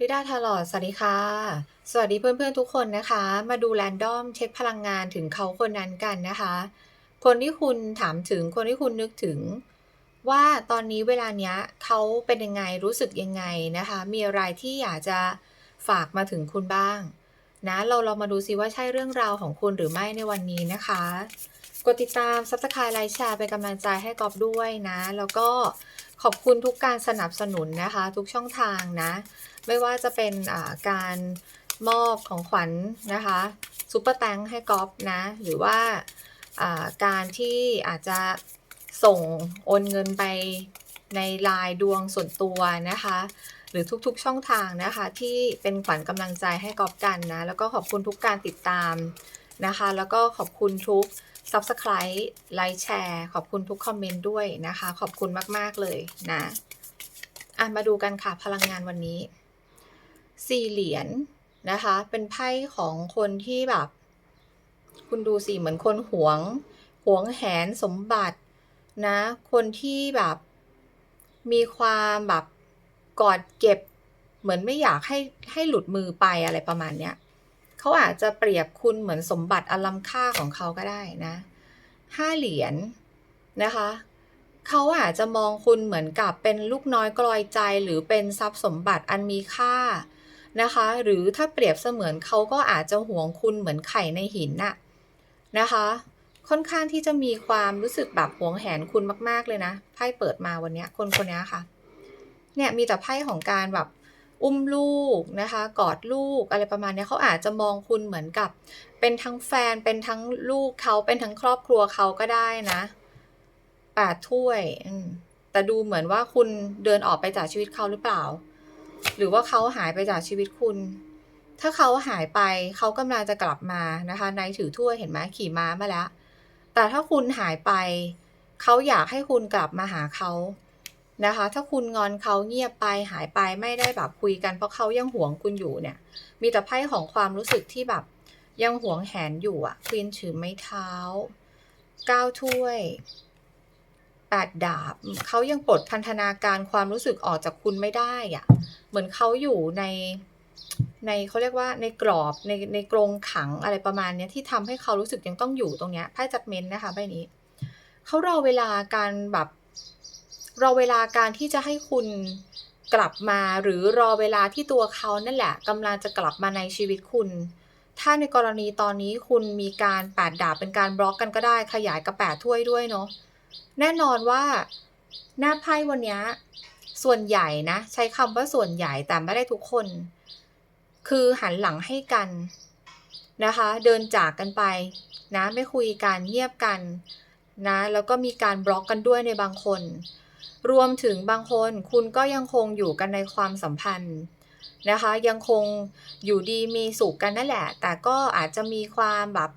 ลิดาทาลอดสวัสดีค่ะ สวัสดีเพื่อนๆทุกคนนะคะ มาดูแรนดอมเช็คพลังงานถึงเขาคนนั้นกันนะคะ คนที่คุณถามถึงคนที่คุณนึกถึง ว่าตอนนี้เวลาเนี้ยเขาเป็นยังไงรู้สึกยังไงนะคะ มีอะไรที่อยากจะฝากมาถึงคุณบ้างนะเราเรามาดูซิว่าใช่เรื่องราวของคุณหรือไม่ในวันนี้นะคะ กดติดตาม Subscribe ไลค์แชร์เป็นกำลังใจให้กอบด้วยนะ แล้วก็ขอบคุณทุกการสนับสนุนนะคะ ทุกช่องทางนะ ไม่ว่าจะเป็นการมอบของขวัญนะคะซุปเปอร์แตงให้กอฟนะ หรือว่าการที่อาจจะส่งโอนเงินไปในไลน์ดวงส่วนตัวนะคะ หรือทุกๆช่องทางนะคะ ที่เป็นขวัญกำลังใจให้กอฟกันนะ แล้วก็ขอบคุณทุกการติดตามนะคะ แล้วก็ขอบคุณทุก Subscribe ไลค์แชร์ ขอบคุณทุกคอมเมนต์ด้วยนะคะ ขอบคุณมาก ๆ เลยนะอะมาดูกันค่ะพลังงานวันนี้ สี่เหรียญนะคะ เป็นไพ่ของคนที่แบบ คุณดูสิเหมือนคนหวง หวงแหนสมบัตินะ คนที่แบบมีความแบบกอดเก็บ เหมือนไม่อยากให้ให้หลุดมือไปอะไรประมาณเนี้ยเขาอาจจะเปรียบคุณเหมือนสมบัติอันล้ำค่าของเขาก็ได้นะห้าเหรียญนะคะเขาอาจจะมองคุณเหมือนกับเป็นลูกน้อยกลอยใจหรือเป็นทรัพย์สมบัติอันมีค่า นะคะ หรือถ้าเปรียบเสมือนเขาก็อาจจะห่วงคุณเหมือนไข่ในหินน่ะนะคะ ค่อนข้างที่จะมีความรู้สึกแบบห่วงแหนคุณมาก ๆเลยนะไพ่เปิดมาวันนี้คนคนนี้ค่ะ เนี่ยมีแต่ไพ่ของการแบบอุ้มลูกนะคะ กอดลูกอะไรประมาณนี้เขาอาจจะมองคุณเหมือนกับ เป็นทั้งแฟนเป็นทั้งลูกเขาเป็นทั้งครอบครัวเขาก็ได้นะแปดถ้วยแต่ดูเหมือนว่าคุณเดินออกไปจากชีวิตเขาหรือเปล่า หรือว่าเขาหายไปจากชีวิตคุณ ถ้าเขาหายไปเขากำลังจะกลับมานะคะนายถือถ้วยเห็นไหมขี่ม้ามาแล้ว แต่ถ้าคุณหายไป เขาอยากให้คุณกลับมาหาเขานะคะ ถ้าคุณงอนเขาเงียบไปหายไปไม่ได้แบบคุยกันเพราะเขายังหวงคุณอยู่เนี่ย มีแต่ไพ่ของความรู้สึกที่แบบยังหวงแหนอยู่อะควีนถือไม้เท้าก้าถ้วยแปดดาบเขายังปลดพันธนาการความรู้สึกออกจากคุณไม่ได้อะ เหมือนเขาอยู่ในในเขาเรียกว่าในกรอบในในกรงขังอะไรประมาณเนี้ยที่ทำให้เขารู้สึกยังต้องอยู่ตรงเนี้ยไพ่จัดเมนต์นะคะใบนี้เขารอเวลาการแบบรอเวลาการที่จะให้คุณกลับมาหรือรอเวลาที่ตัวเขานั่นแหละกำลังจะกลับมาในชีวิตคุณ ถ้าในกรณีตอนนี้คุณมีการแปดดาบเป็นการบล็อกกันก็ได้ขยายกับแปดถ้วยด้วยเนาะแน่นอนว่าหน้าไพ่วันนี้ ส่วนใหญ่นะ ใช้คำว่าส่วนใหญ่แต่ไม่ได้ทุกคน คือหันหลังให้กันนะคะ เดินจากกันไปนะไม่คุยกันเงียบกันนะแล้วก็มีการบล็อกกันด้วยในบางคน รวมถึงบางคนคุณก็ยังคงอยู่กันในความสัมพันธ์นะคะ ยังคงอยู่ดีมีสุขกันนั่นแหละ แต่ก็อาจจะมีความแบบ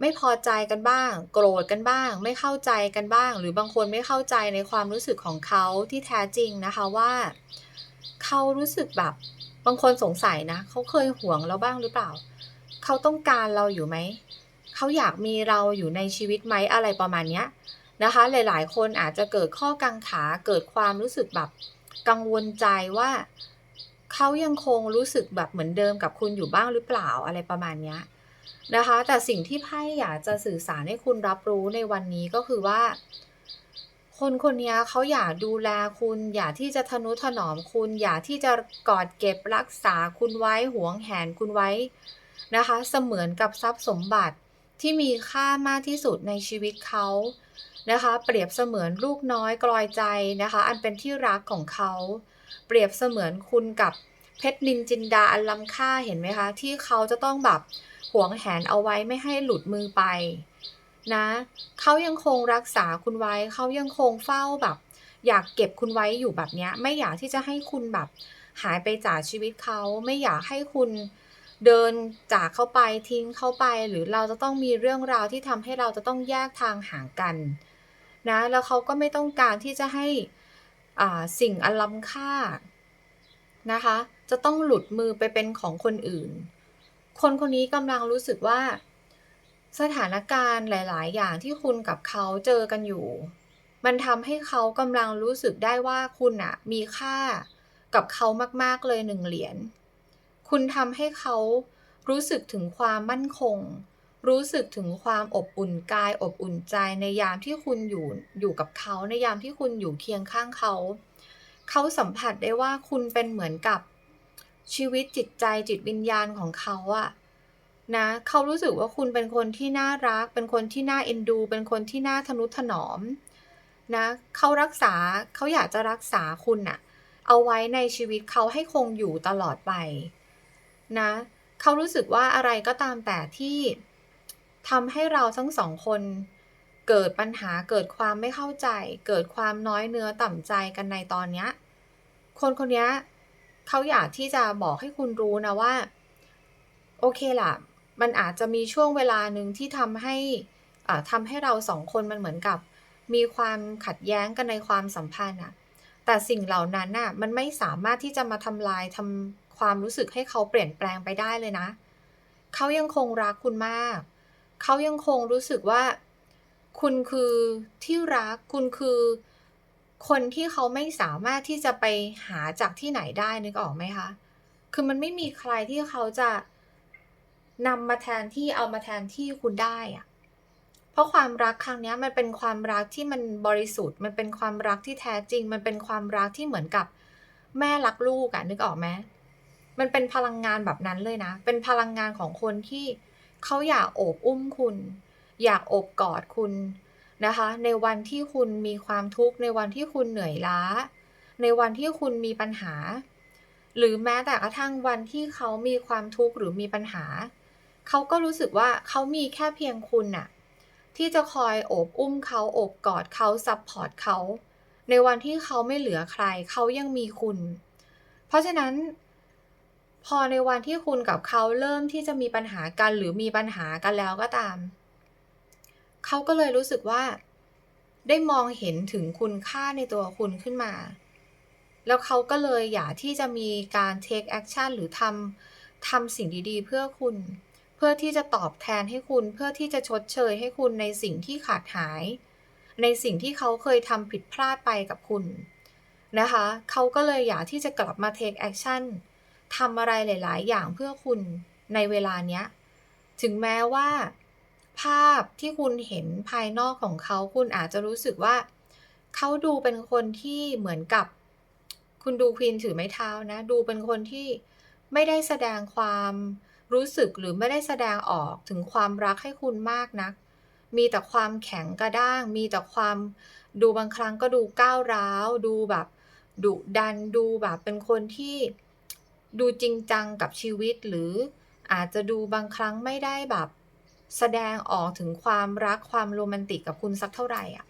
ไม่พอใจกันบ้าง โกรธกันบ้าง ไม่เข้าใจกันบ้าง หรือบางคนไม่เข้าใจในความรู้สึกของเขาที่แท้จริงนะคะว่า เขารู้สึกแบบบางคนสงสัยนะเขาเคยห่วงเราบ้างหรือเปล่า เขาต้องการเราอยู่ไหมเขาอยากมีเราอยู่ในชีวิตไหมอะไรประมาณนี้นะคะ หลาย ๆ คนอาจจะเกิดข้อกังขาเกิดความรู้สึกแบบกังวลใจว่า เขายังคงรู้สึกแบบเหมือนเดิมกับคุณอยู่บ้างหรือเปล่าอะไรประมาณนี้ นะคะ แต่สิ่งที่ไพ่อยากจะสื่อสารให้คุณรับรู้ในวันนี้ก็คือว่า คนคนนี้เขาอยากดูแลคุณ อยากที่จะทนุถนอมคุณ อยากที่จะกอดเก็บรักษาคุณไว้หวงแหนคุณไว้นะคะ เสมือนกับทรัพย์สมบัติที่มีค่ามากที่สุดในชีวิตเขานะคะ เปรียบเสมือนลูกน้อยกลอยใจนะคะ อันเป็นที่รักของเขา เปรียบเสมือนคุณกับ เพชรนินจินดาอันล้ำค่าเห็นไหมคะ ที่เขาจะต้องแบบหวงแหนเอาไว้ไม่ให้หลุดมือไปนะเขายังคงรักษาคุณไว้เขายังคงเฝ้าแบบ อยากเก็บคุณไว้อยู่แบบนี้ไม่อยากที่จะให้คุณแบบ หายไปจากชีวิตเขาไม่อยากให้คุณเดินจากเขาไปทิ้งเขาไป หรือเราจะต้องมีเรื่องราวที่ทำให้เราจะต้องแยกทางห่างกันนะแล้วเขาก็ไม่ต้องการที่จะให้อ่าสิ่งอันล้ำค่านะคะ จะต้องหลุดมือไปเป็นของคนอื่น คนคนนี้กำลังรู้สึกว่า สถานการณ์หลาย ๆ อย่างที่คุณกับเขาเจอกันอยู่ มันทำให้เขากำลังรู้สึกได้ว่าคุณอะมีค่ากับเขามาก ๆ เลยหนึ่งเหรียญ คุณทำให้เขารู้สึกถึงความมั่นคง รู้สึกถึงความอบอุ่นกาย อบอุ่นใจในยามที่คุณอยู่อยู่กับเขาในยามที่คุณอยู่เคียงข้างเขา เขาสัมผัสได้ว่าคุณเป็นเหมือนกับ ชีวิตจิตใจจิตวิญญาณของเขาอะนะเขารู้สึกว่าคุณเป็นคนที่น่ารัก เป็นคนที่น่าเอ็นดู เป็นคนที่น่าทะนุถนอมนะเขารักษาเขาอยากจะรักษาคุณน่ะเอาไว้ในชีวิตเขาให้คงอยู่ตลอดไปนะเขารู้สึกว่าอะไรก็ตามแต่ที่ทำให้เราทั้ง2คนเกิดปัญหาเกิดความไม่เข้าใจ เกิดความน้อยเนื้อต่ำใจกันในตอนเนี้ยคนคนเนี้ย เขาอยากที่จะบอกให้คุณรู้นะว่า โอเคล่ะ มันอาจจะมีช่วงเวลาหนึ่งที่ทำให้อ่าทำให้เรา2คนมันเหมือนกับ มีความขัดแย้งกันในความสัมพันธ์น่ะแต่สิ่งเหล่านั้นน่ะมันไม่สามารถที่จะมาทำลายทำความรู้สึกให้เขาเปลี่ยนแปลงไปได้เลยนะ เขายังคงรักคุณมาก เขายังคงรู้สึกว่า คุณคือที่รัก คุณคือ คนที่เขาไม่สามารถที่จะไปหาจากที่ไหนได้นึกออกไหมคะ?คือมันไม่มีใครที่เขาจะนำมาแทนที่เอามาแทนที่คุณได้อะเพราะความรักครั้งนี้มันเป็นความรักที่มันบริสุทธิ์ มันเป็นความรักที่แท้จริง มันเป็นความรักที่เหมือนกับแม่รักลูกอะนึกออกไหม?มันเป็นพลังงานแบบนั้นเลยนะ เป็นพลังงานของคนที่เขาอยากโอบอุ้มคุณ อยากโอบกอดคุณ นะคะ ในวันที่คุณมีความทุกข์ในวันที่คุณเหนื่อยล้า ในวันที่คุณมีปัญหา หรือแม้แต่กระทั่งวันที่เขามีความทุกข์หรือมีปัญหา เขาก็รู้สึกว่าเขามีแค่เพียงคุณน่ะที่จะคอยโอบอุ้มเขาโอบกอดเขาซัปพอร์ตเขา ในวันที่เขาไม่เหลือใครเขายังมีคุณ เพราะฉะนั้น พอในวันที่คุณกับเขาเริ่มที่จะมีปัญหากันหรือมีปัญหากันแล้วก็ตาม เขาก็เลยรู้สึกว่า ได้มองเห็นถึงคุณค่าในตัวคุณขึ้นมา แล้วเขาก็เลยอยากที่จะมีการเทกแอกชันหรือทำทำสิ่งดีๆ เพื่อคุณ เพื่อที่จะตอบแทนให้คุณ เพื่อที่จะชดเชยให้คุณในสิ่งที่ขาดหาย ในสิ่งที่เขาเคยทำผิดพลาดไปกับคุณนะคะ เขาก็เลยอยากที่จะกลับมาเทกแอกชันทำอะไรหลาย ๆ อย่างเพื่อคุณในเวลาเนี้ย ถึงแม้ว่า ภาพที่คุณเห็นภายนอกของเขาคุณอาจจะรู้สึกว่า เขาดูเป็นคนที่เหมือนกับ คุณดู Queen ถือไม้เท้านะ ดูเป็นคนที่ไม่ได้แสดงความรู้สึกหรือไม่ได้แสดงออกถึงความรักให้คุณมากนัก มีแต่ความแข็งกระด้าง มีแต่ความดูบางครั้งก็ดูก้าวร้าว ดูแบบดุดันดูแบบเป็นคนที่ดูจริงจังกับชีวิตหรืออาจจะดูบางครั้งไม่ได้แบบ แสดงออกถึงความรักความโรแมนติกกับคุณสักเท่าไหรอะ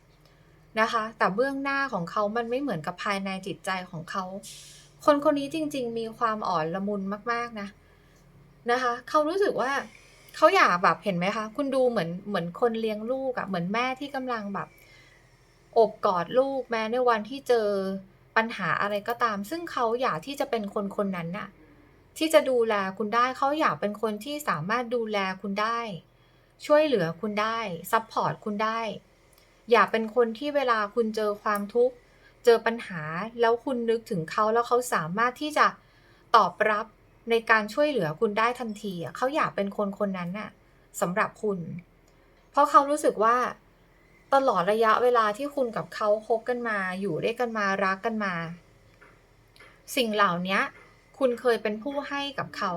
นะคะ แต่เบื้องหน้าของเขามันไม่เหมือนกับภายในจิตใจของเขา คนคนนี้จริง ๆ มีความอ่อนละมุนมากๆนะนะคะ เขารู้สึกว่าเขาอยากแบบเห็นไหมคะ คุณดูเหมือนเหมือนคนเลี้ยงลูกอะเหมือนแม่ที่กำลังแบบโอบกอดลูกแม้ในวันที่เจอปัญหาอะไรก็ตาม ซึ่งเขาอยากที่จะเป็นคนคนนั้นน่ะ ที่จะดูแลคุณได้เขาอยากเป็นคนที่สามารถดูแลคุณได้ ช่วยเหลือคุณได้ซัปพอร์ตคุณได้ อย่าเป็นคนที่เวลาคุณเจอความทุกข์ เจอปัญหาแล้วคุณนึกถึงเขาแล้วเขาสามารถที่จะตอบรับในการช่วยเหลือคุณได้ทันทีเขาอยากเป็นคนคนนั้นน่ะสำหรับคุณ เพราะเขารู้สึกว่า ตลอดระยะเวลาที่คุณกับเขาคบกันมา อยู่ด้วยกันมารักกันมา สิ่งเหล่านี้คุณเคยเป็นผู้ให้กับเขา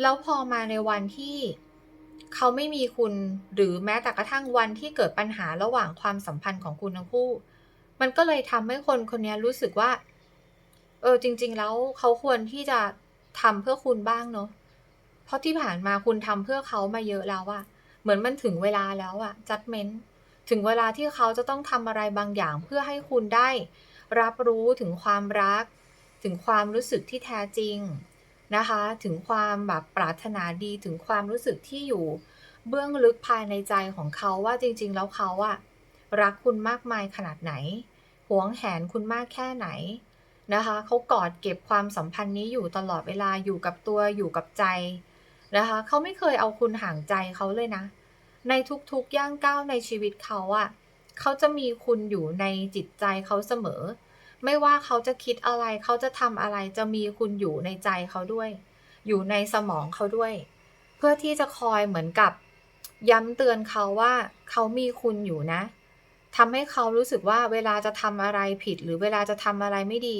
แล้วพอมาในวันที่ เขาไม่มีคุณ หรือแม้แต่กระทั่งวันที่เกิดปัญหาระหว่างความสัมพันธ์ของคุณทั้งคู่ มันก็เลยทำให้คนคนนี้รู้สึกว่า เออจริง ๆ แล้วเขาควรที่จะทำเพื่อคุณบ้างเนาะเพราะที่ผ่านมาคุณทำเพื่อเขามาเยอะแล้วอะเหมือนมันถึงเวลาแล้วอะ judgment ถึงเวลาที่เขาจะต้องทำอะไรบางอย่างเพื่อให้คุณได้ รับรู้ถึงความรัก ถึงความรู้สึกที่แท้จริง นะคะ ถึงความแบบปรารถนาดีถึงความรู้สึกที่อยู่ เบื้องลึกภายในใจของเขาว่าจริง ๆ แล้วเขาอะรักคุณมากมายขนาดไหนหวงแหนคุณมากแค่ไหนนะคะเขากอดเก็บความสัมพันธ์นี้อยู่ตลอดเวลาอยู่กับตัวอยู่กับใจนะคะเขาไม่เคยเอาคุณห่างใจเขาเลยนะ ในทุกๆย่างก้าวในชีวิตเขาอะเขาจะมีคุณอยู่ในจิตใจเขาเสมอ ไม่ว่าเขาจะคิดอะไร เขาจะทำอะไรจะมีคุณอยู่ในใจเขาด้วย อยู่ในสมองเขาด้วย เพื่อที่จะคอยเหมือนกับ ย้ำเตือนเขาว่าเขามีคุณอยู่นะทำให้เขารู้สึกว่าเวลาจะทำอะไรผิด หรือเวลาจะทำอะไรไม่ดี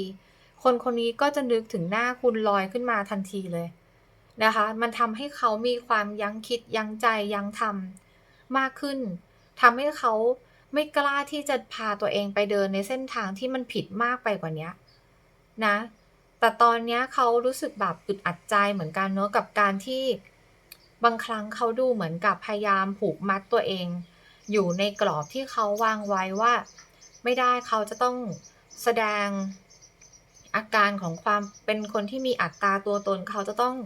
คนคนนี้ก็จะนึกถึงหน้าคุณลอยขึ้นมาทันทีเลยนะคะ มันทำให้เขามีความยั้งคิดยั้งใจยั้งทำมากขึ้นทำให้เขา ไม่กล้าที่จะพาตัวเองไปเดินในเส้นทางที่มันผิดมากไปกว่านี้นะ แต่ตอนนี้เขารู้สึกแบบอึดอัดใจเหมือนกันเนอะกับการที่บางครั้งเขาดูเหมือนกับพยายามผูกมัดตัวเอง อยู่ในกรอบที่เขาวางไว้ว่า ไม่ได้เขาจะต้องแสดงอาการของความเป็นคนที่มีอัตราตัวตน เขาจะต้อง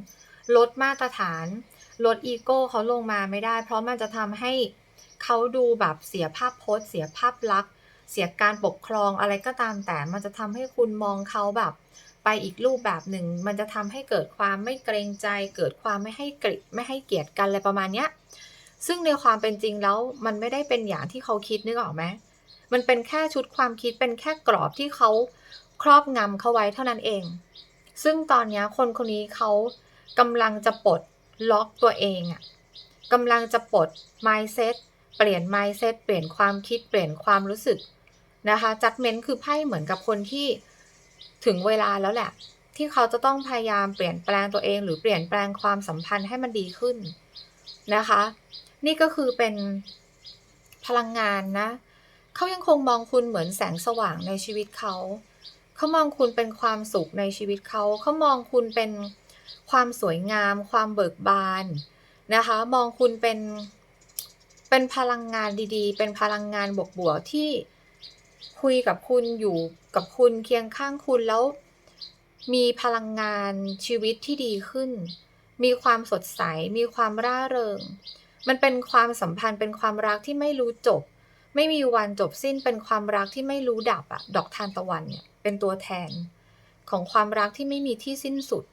ลดมาตรฐาน ลดอีโก้เขาลงมาไม่ได้ เพราะมันจะทำให้ เขาดูแบบเสียภาพพจน์ เสียภาพลักษณ์ เสียการปกครองอะไรก็ตามแต่มันจะทำให้คุณมองเขาแบบ ไปอีกรูปแบบหนึ่ง มันจะทำให้เกิดความไม่เกรงใจ เกิดความไม่ให้เกลียดไม่ให้เกียรติกันอะไรประมาณเนี้ยซึ่งในความเป็นจริงแล้วมันไม่ได้เป็นอย่างที่เขาคิดนึกออกไหมมันเป็นแค่ชุดความคิดเป็นแค่กรอบที่เขาครอบงำเขาไว้เท่านั้นเอง ซึ่งตอนนี้คนคนนี้เขากำลังจะปลดล็อกตัวเองอะกำลังจะปลด mindset เปลี่ยน mindset เปลี่ยนความคิดเปลี่ยนความรู้สึกนะคะ judgment คือไพ่เหมือนกับคนที่ถึงเวลาแล้วแหละ ที่เขาจะต้องพยายามเปลี่ยนแปลงตัวเอง หรือเปลี่ยนแปลงความสัมพันธ์ให้มันดีขึ้นนะคะ นี่ก็คือเป็นพลังงานนะ เขายังคงมองคุณเหมือนแสงสว่างในชีวิตเขา เขามองคุณเป็นความสุขในชีวิตเขา เขามองคุณเป็นความสวยงาม ความเบิกบานนะคะ มองคุณเป็น เป็นพลังงานดีๆ เป็นพลังงานบวกๆที่คุยกับคุณอยู่กับคุณเคียงข้างคุณแล้ว มีพลังงานชีวิตที่ดีขึ้น มีความสดใส มีความร่าเริง มันเป็นความสัมพันธ์เป็นความรักที่ไม่รู้จบ ไม่มีวันจบสิ้นเป็นความรักที่ไม่รู้ดับอะดอกทานตะวันเนี่ยเป็นตัวแทน ของความรักที่ไม่มีที่สิ้นสุด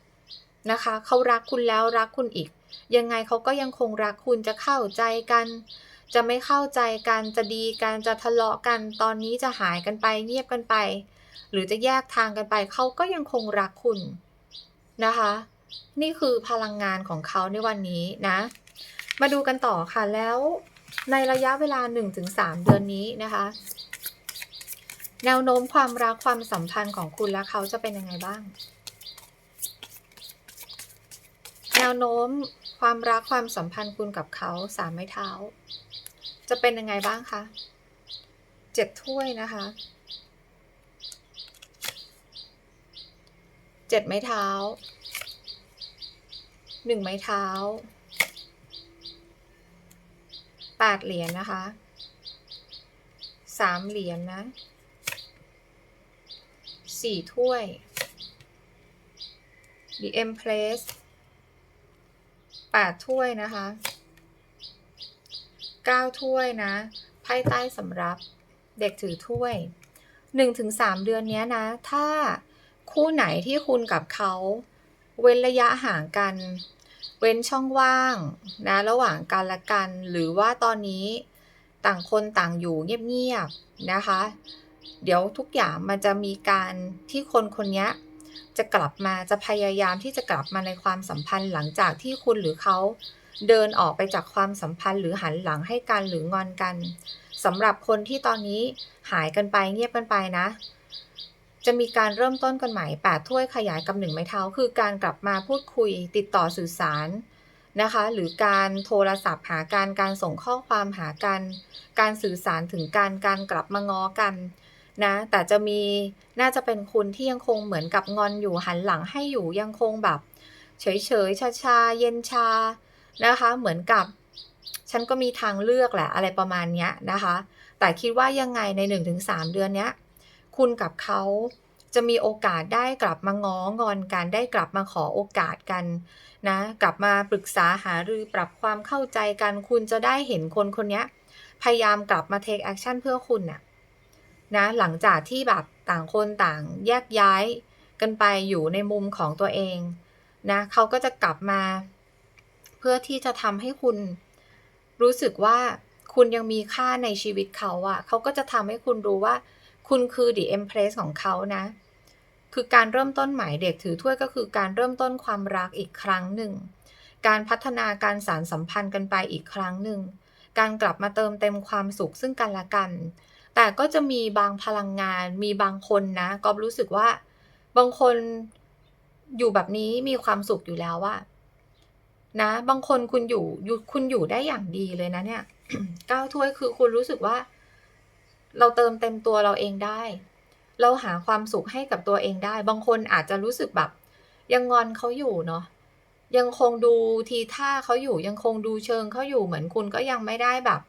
นะคะ เขารักคุณแล้วรักคุณอีก ยังไงเขาก็ยังคงรักคุณจะเข้าใจกัน จะไม่เข้าใจกันจะดีกันจะทะเลาะกันตอนนี้จะหายกันไปเงียบกันไป หรือจะแยกทางกันไปเขาก็ยังคงรักคุณนะคะ นี่คือพลังงานของเขาในวันนี้นะ มาดูกันต่อค่ะแล้วในระยะเวลา 1-3 เดือนนี้นะคะ แนวโน้มความรักความสัมพันธ์ของคุณและเขาจะเป็นยังไงบ้าง แนวโน้มความรักความสัมพันธ์คุณกับเขาสามไม้เท้า จะเป็นยังไงบ้างคะเจ็ดถ้วยนะคะเจ็ดไม้เท้าหนึ่งไม้เท้าแปดเหรียญนนะคะสามเหรียญนนะสี่ถ้วย The Empress แปดถ้วยนะคะ ก้าถ้วยนะ ไพ่ใต้สำรับ เด็กถือถ้วยหนึ่งถึงสามเดือนนี้นะ ถ้าคู่ไหนที่คุณกับเขาเว้นระยะห่างกัน เว้นช่องว่างนะระหว่างกันและกัน หรือว่าตอนนี้ต่างคนต่างอยู่เงียบๆนะคะ เดี๋ยวทุกอย่างมันจะมีการที่คนคนนี้จะกลับมาจะพยายามที่จะกลับมาในความสัมพันธ์หลังจากที่คุณหรือเขา เดินออกไปจากความสัมพันธ์หรือหันหลังให้กันหรืองอนกันสำหรับคนที่ตอนนี้หายกันไปเงียบกันไปนะ จะมีการเริ่มต้นกันใหม่แปดถ้วยขยายกับหนึ่งไม้เท้า คือการกลับมาพูดคุยติดต่อสื่อสารนะคะ หรือการโทรศัพท์หาการการส่งข้อความหากัน การสื่อสารถึงการการกลับมาง้อกันนะแต่จะมีน่าจะเป็นคุณที่ยังคงเหมือนกับงอนอยู่หันหลังให้อยู่ยังคงแบบ เฉยเฉยชาชาเย็นชา นะคะ เหมือนกับฉันก็มีทางเลือกแหละอะไรประมาณนี้นะคะ แต่คิดว่ายังไงใน 1-3 เดือนนี้คุณกับเขาจะมีโอกาสได้กลับมาง้องอนกันได้กลับมาขอโอกาสกันนะกลับมาปรึกษาหารือปรับความเข้าใจกัน คุณจะได้เห็นคนคนนี้พยายามกลับมา take action เพื่อคุณน่ะนะหลังจากที่แบบต่างคนต่างแยกย้ายกันไปอยู่ในมุมของตัวเองนะเขาก็จะกลับมา เพื่อที่จะทำให้คุณรู้สึกว่าคุณยังมีค่าในชีวิตเขาอะเขาก็จะทำให้คุณรู้ว่า คุณคือ The Empress ของเขานะ คือการเริ่มต้นใหม่เด็กถือถ้วยก็คือการเริ่มต้นความรักอีกครั้งหนึ่ง การพัฒนาการสารสัมพันธ์กันไปอีกครั้งหนึ่ง การกลับมาเติมเต็มความสุขซึ่งกันและกัน แต่ก็จะมีบางพลังงาน มีบางคนนะก็รู้สึกว่า บางคนอยู่แบบนี้มีความสุขอยู่แล้วว่า นะ บางคนคุณอยู่ยคุณอยู่ได้อย่างดีเลยนะเนี่ยก้าวถ้วยคือคุณรู้สึกว่า เราเติมเต็มตัวเราเองได้ เราหาความสุขให้กับตัวเองได้ บางคนอาจจะรู้สึกแบบ ยังงอนเขาอยู่เนาะยังคงดูทีท่าเขาอยู่ ยังคงดูเชิงเขาอยู่เหมือนคุณก็ยังไม่ได้แบบ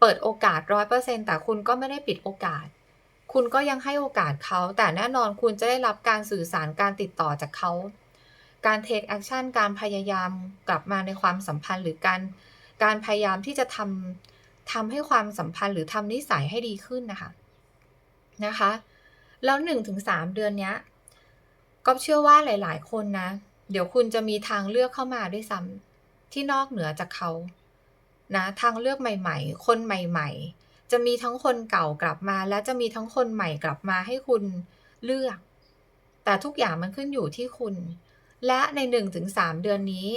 เปิดโอกาสร้อยเปอร์เซ็นแต่คุณก็ไม่ได้ปิดโอกาส คุณก็ยังให้โอกาสเขา แต่แน่นอนคุณจะได้รับการสื่อสารการติดต่อจากเขา การเทคแอคชั่นการพยายามกลับมาในความสัมพันธ์หรือการการพยายามที่จะทำทำให้ความสัมพันธ์หรือทำนิสัยให้ดีขึ้นนะคะนะคะ แล้วหนึ่งถึงสามเดือนเนี้ยก็เชื่อว่าหลาย ๆ คนนะ เดี๋ยวคุณจะมีทางเลือกเข้ามาด้วยซ้ำที่นอกเหนือจากเขานะทางเลือกใหม่ ๆ คนใหม่ ๆ จะมีทั้งคนเก่ากลับมา และจะมีทั้งคนใหม่กลับมาให้คุณเลือก แต่ทุกอย่างมันขึ้นอยู่ที่คุณ และในหนึ่งถึงสามเดือนนี้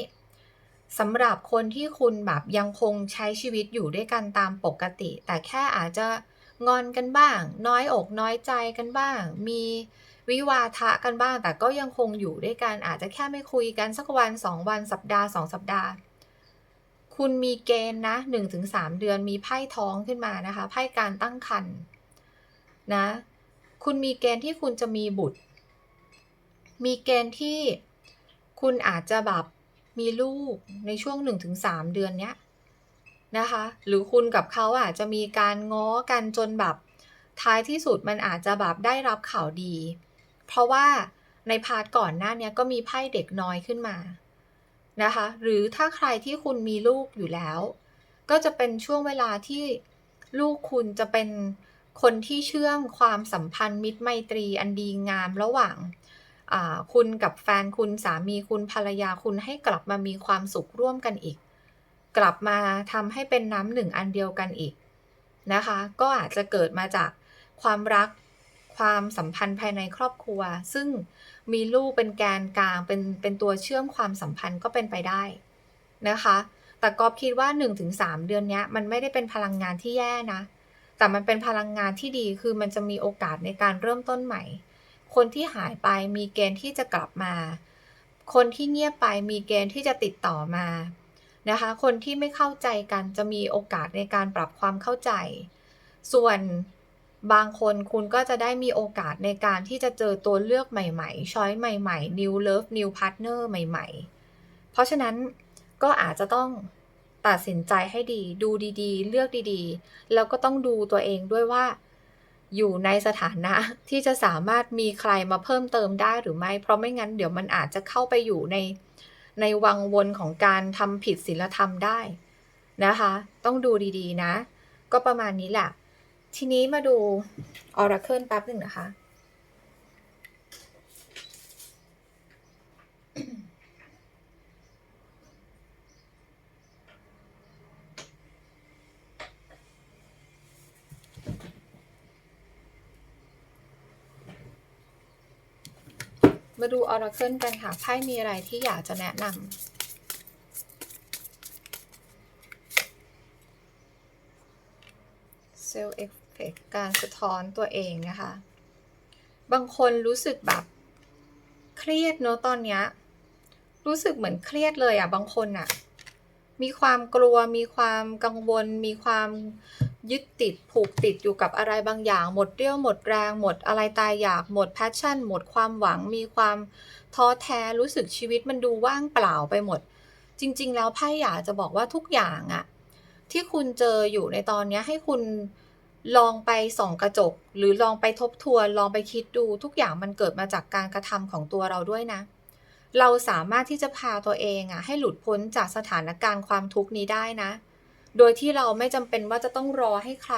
สำหรับคนที่คุณแบบยังคงใช้ชีวิตอยู่ด้วยกันตามปกติ แต่แค่อาจจะงอนกันบ้าง น้อยอกน้อยใจกันบ้าง มีวิวาทะกันบ้าง แต่ก็ยังคงอยู่ด้วยกัน อาจจะแค่ไม่คุยกันสักวันสองวันสัปดาห์สองสัปดาห์ คุณมีเกณฑ์นะหนึ่งถึงสามเดือนมีไพ่ท้องขึ้นมานะคะไพ่การตั้งครรภ์นะ คุณมีเกณฑ์ที่คุณจะมีบุตร มีเกณฑ์ที่ คุณอาจจะแบบมีลูกในช่วง 1-3 เดือนเนี้ยนะคะ หรือคุณกับเขาอาจจะมีการง้อกันจนแบบท้ายที่สุดมันอาจจะแบบได้รับข่าวดี เพราะว่าในพาร์ทก่อนหน้านี้ก็มีไพ่เด็กน้อยขึ้นมานะคะ หรือถ้าใครที่คุณมีลูกอยู่แล้ว ก็จะเป็นช่วงเวลาที่ลูกคุณจะเป็นคนที่เชื่อมความสัมพันธ์มิตรไมตรีอันดีงามระหว่าง คุณกับแฟนคุณสามีคุณภรรยาคุณให้กลับมามีความสุขร่วมกันอีก กลับมาทำให้เป็นน้ำหนึ่งอันเดียวกันอีกนะคะ ก็อาจจะเกิดมาจากความรักความสัมพันธ์ภายในครอบครัว ซึ่งมีลูกเป็นแกนกลางเป็นเป็นตัวเชื่อมความสัมพันธ์ก็เป็นไปได้นะคะ แต่กอบคิดว่า 1-3 เดือนนี้มันไม่ได้เป็นพลังงานที่แย่นะ แต่มันเป็นพลังงานที่ดีคือมันจะมีโอกาสในการเริ่มต้นใหม่ คนที่หายไปมีเกณฑ์ที่จะกลับมา คนที่เงียบไปมีเกณฑ์ที่จะติดต่อมานะคะ คนที่ไม่เข้าใจกันจะมีโอกาสในการปรับความเข้าใจ ส่วนบางคนคุณก็จะได้มีโอกาสในการที่จะเจอตัวเลือกใหม่ๆ ช้อยใหม่ๆ new love new partner ใหม่ ๆ เพราะฉะนั้นก็อาจจะต้องตัดสินใจให้ดี ดูดีๆ เลือกดีๆ แล้วก็ต้องดูตัวเองด้วยว่า อยู่ในสถานะที่จะสามารถมีใครมาเพิ่มเติมได้หรือไม่ เพราะไม่งั้นเดี๋ยวมันอาจจะเข้าไปอยู่ในในวังวนของการทำผิดศีลธรรมได้นะคะ ต้องดูดีๆนะ ก็ประมาณนี้แหละ ทีนี้มาดูออร์เคิลแป๊บหนึ่งนะคะ มาดูออร์เคิลกันค่ะ ไพ่มีอะไรที่อยากจะแนะนำเซลล์เอฟเฟกการสะท้อนตัวเองนะคะ บางคนรู้สึกแบบเครียดเนอะตอนนี้รู้สึกเหมือนเครียดเลยอะ บางคนอะ มีความกลัว มีความกังวล มีความ ยึดติดผูกติดอยู่กับอะไรบางอย่าง หมดเรี่ยวหมดแรง หมดอะไรตายอยาก หมดแพชชั่น หมดความหวัง มีความท้อแท้รู้สึกชีวิตมันดูว่างเปล่าไปหมด จริง ๆ แล้วไพ่อยากจะบอกว่าทุกอย่างอะที่คุณเจออยู่ในตอนนี้ให้คุณลองไปส่องกระจก หรือลองไปทบทวน ลองไปคิดดูทุกอย่างมันเกิดมาจากการกระทำของตัวเราด้วยนะ เราสามารถที่จะพาตัวเองอะให้หลุดพ้นจากสถานการณ์ความทุกข์นี้ได้นะ โดยที่เราไม่จำเป็นว่าจะต้องรอให้ใคร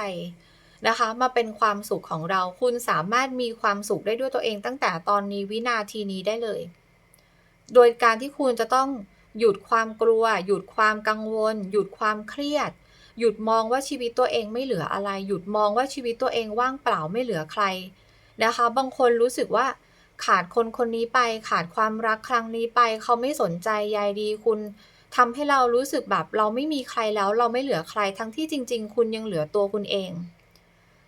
นะคะ มาเป็นความสุขของเราคุณสามารถมีความสุขได้ด้วยตัวเองตั้งแต่ตอนนี้วินาทีนี้ได้เลย โดยการที่คุณจะต้องหยุดความกลัว หยุดความกังวล หยุดความเครียด หยุดมองว่าชีวิตตัวเองไม่เหลืออะไร หยุดมองว่าชีวิตตัวเองว่างเปล่าไม่เหลือใครนะคะ บางคนรู้สึกว่าขาดคนคนนี้ไป ขาดความรักครั้งนี้ไป เขาไม่สนใจใยดีคุณ ทำให้เรารู้สึกแบบเราไม่มีใครแล้วเราไม่เหลือใครทั้งที่จริง ๆ คุณยังเหลือตัวคุณเอง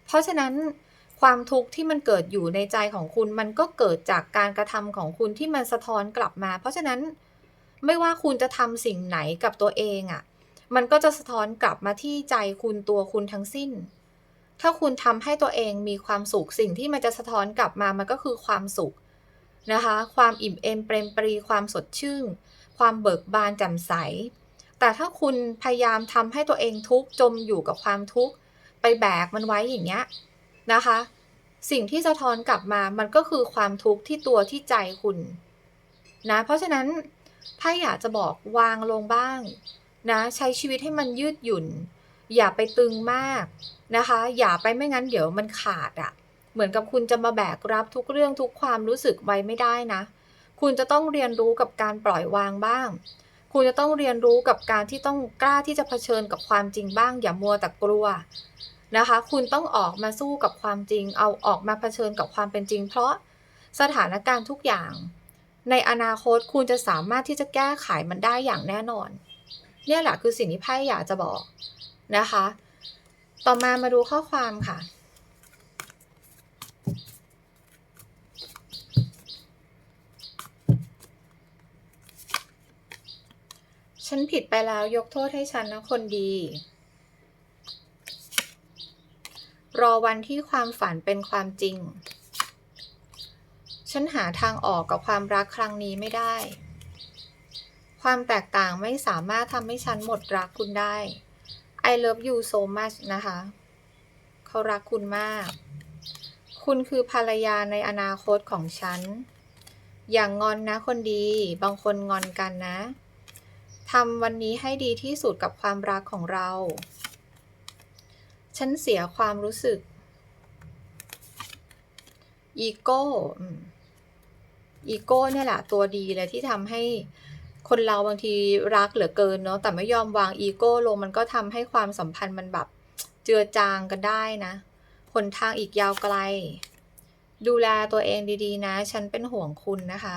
เพราะฉะนั้นความทุกข์ที่มันเกิดอยู่ในใจของคุณมันก็เกิดจากการกระทำของคุณที่มันสะท้อนกลับมา เพราะฉะนั้นไม่ว่าคุณจะทำสิ่งไหนกับตัวเองอะ่ะ มันก็จะสะท้อนกลับมาที่ใจคุณตัวคุณทั้งสิ้น ถ้าคุณทำให้ตัวเองมีความสุขสิ่งที่มันจะสะท้อนกลับมามันก็คือความสุขนะคะ ความอิ่มเอมเปรมปรีความสดชื่น ความเบิกบานแจ่มใส แต่ถ้าคุณพยายามทำให้ตัวเองทุกข์จมอยู่กับความทุกข์ไปแบกมันไว้อย่างเงี้ยนะคะ สิ่งที่สะท้อนกลับมามันก็คือความทุกข์ที่ตัวที่ใจคุณนะเพราะฉะนั้นถ้าอยากจะบอกวางลงบ้างนะใช้ชีวิตให้มันยืดหยุ่น อย่าไปตึงมากนะคะ อย่าไปไม่งั้นเดี๋ยวมันขาดอะ่ะ เหมือนกับคุณจะมาแบกรับทุกเรื่องทุกความรู้สึกไว้ไม่ได้นะ คุณจะต้องเรียนรู้กับการปล่อยวางบ้าง คุณจะต้องเรียนรู้กับการที่ต้องกล้าที่จะเผชิญกับความจริงบ้าง อย่ามัวแต่กลัวนะคะ คุณต้องออกมาสู้กับความจริง เอาออกมาเผชิญกับความเป็นจริง เพราะสถานการณ์ทุกอย่าง ในอนาคตคุณจะสามารถที่จะแก้ไขมันได้อย่างแน่นอน เนี่ยแหละคือสิ่งที่ไพ่อยากจะบอกนะคะ ต่อมามาดูข้อความค่ะ ฉันผิดไปแล้วยกโทษให้ฉันนะคนดี รอวันที่ความฝันเป็นความจริง ฉันหาทางออกกับความรักครั้งนี้ไม่ได้ ความแตกต่างไม่สามารถทำให้ฉันหมดรักคุณได้ I love you so much นะคะ เขารักคุณมาก คุณคือภรรยาในอนาคตของฉัน อย่างงอนนะคนดี บางคนงอนกันนะ ทำวันนี้ให้ดีที่สุดกับความรักของเรา ฉันเสียความรู้สึก อีโก้ อีโก้เนี่ยแหละตัวดีเลยที่ทำให้คนเราบางทีรักเหลือเกินเนาะ แต่ไม่ยอมวางอีโก้ลง มันก็ทำให้ความสัมพันธ์มันแบบเจือจางกันได้นะหนทางอีกยาวไกล ดูแลตัวเองดีๆ นะ ฉันเป็นห่วงคุณนะคะ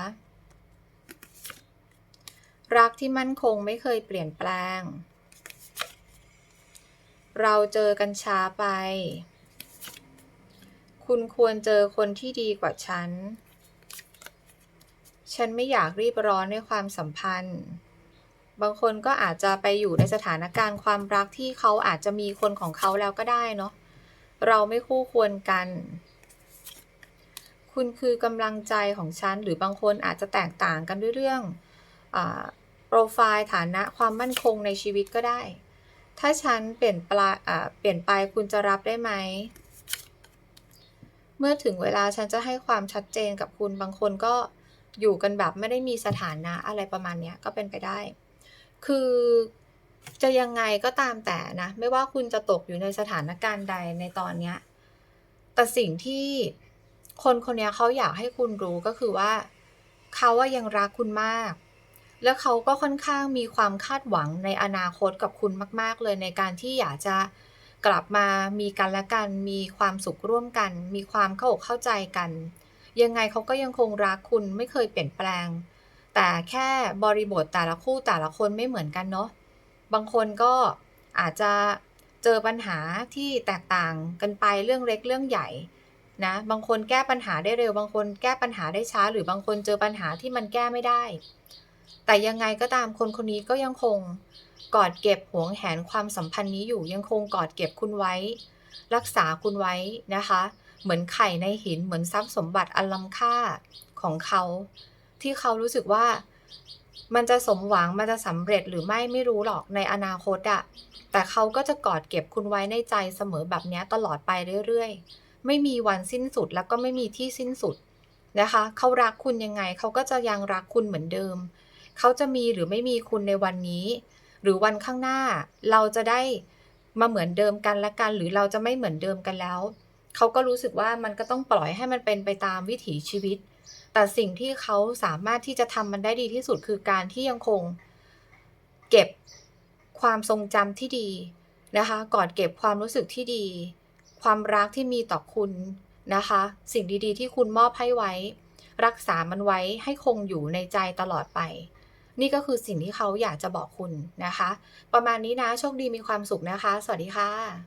รักที่มั่นคงไม่เคยเปลี่ยนแปลง เราเจอกันช้าไป คุณควรเจอคนที่ดีกว่าฉัน ฉันไม่อยากรีบร้อนในความสัมพันธ์ บางคนก็อาจจะไปอยู่ในสถานการณ์ความรักที่เขาอาจจะมีคนของเขาแล้วก็ได้เนาะ เราไม่คู่ควรกัน คุณคือกำลังใจของฉัน หรือบางคนอาจจะแตกต่างกันด้วยเรื่องอ รไฟล์ฐานะความมั่นคงในชีวิตก็ได้ ถ้าฉันเปลี่ยนปลาเปลี่ยนไปคุณจะรับได้ไหม เมื่อถึงเวลาฉันจะให้ความชัดเจนกับคุณบางคนก็อยู่กันแบบไม่ได้มีสถานะอะไรประมาณนี้ก็เป็นไปได้ คือจะยังไงก็ตามแต่นะ ไม่ว่าคุณจะตกอยู่ในสถานการณ์ใดในตอนเนี้ยแต่สิ่งที่คนคนนี้เขาอยากให้คุณรู้ก็คือว่า เขาว่ายังรักคุณมาก แล้วเขาก็ค่อนข้างมีความคาดหวังในอนาคตกับคุณมาก ๆ เลยในการที่อยากจะกลับมามีกันและกัน มีความสุขร่วมกัน มีความเข้าอกเข้าใจกัน ยังไงเขาก็ยังคงรักคุณไม่เคยเปลี่ยนแปลง แต่แค่บริบทแต่ละคู่แต่ละคนไม่เหมือนกันเนาะบางคนก็อาจจะเจอปัญหาที่แตกต่างกันไปเรื่องเล็กเรื่องใหญ่นะบางคนแก้ปัญหาได้เร็ว บางคนแก้ปัญหาได้ช้า หรือบางคนเจอปัญหาที่มันแก้ไม่ได้ แต่ยังไงก็ตามคนคนนี้ก็ยังคงกอดเก็บหวงแหนความสัมพันธ์นี้อยู่ยังคงกอดเก็บคุณไว้ รักษาคุณไว้นะคะ เหมือนไข่ในหินเหมือนทรัพย์สมบัติอันล้ำค่าของเขา ที่เขารู้สึกว่ามันจะสมหวังมันจะสำเร็จหรือไม่ไม่รู้หรอกในอนาคตอะแต่เขาก็จะกอดเก็บคุณไว้ในใจเสมอแบบนี้ตลอดไปเรื่อยๆ ไม่มีวันสิ้นสุดแล้วก็ไม่มีที่สิ้นสุดนะคะ เขารักคุณยังไงเขาก็จะยังรักคุณเหมือนเดิม เขาจะมีหรือไม่มีคุณในวันนี้ หรือวันข้างหน้า เราจะได้มาเหมือนเดิมกันและกัน หรือเราจะไม่เหมือนเดิมกันแล้วเขาก็รู้สึกว่ามันก็ต้องปล่อยให้มันเป็นไปตามวิถีชีวิต แต่สิ่งที่เขาสามารถที่จะทำมันได้ดีที่สุดคือการที่ยังคง เก็บความทรงจำที่ดีนะคะกอดเก็บความรู้สึกที่ดี ความรักที่มีต่อคุณนะคะ สิ่งดีๆ ที่คุณมอบให้ไว้ รักษามันไว้ให้คงอยู่ในใจตลอดไป นี่ก็คือสิ่งที่เขาอยากจะบอกคุณนะคะ ประมาณนี้นะ โชคดีมีความสุขนะคะ สวัสดีค่ะ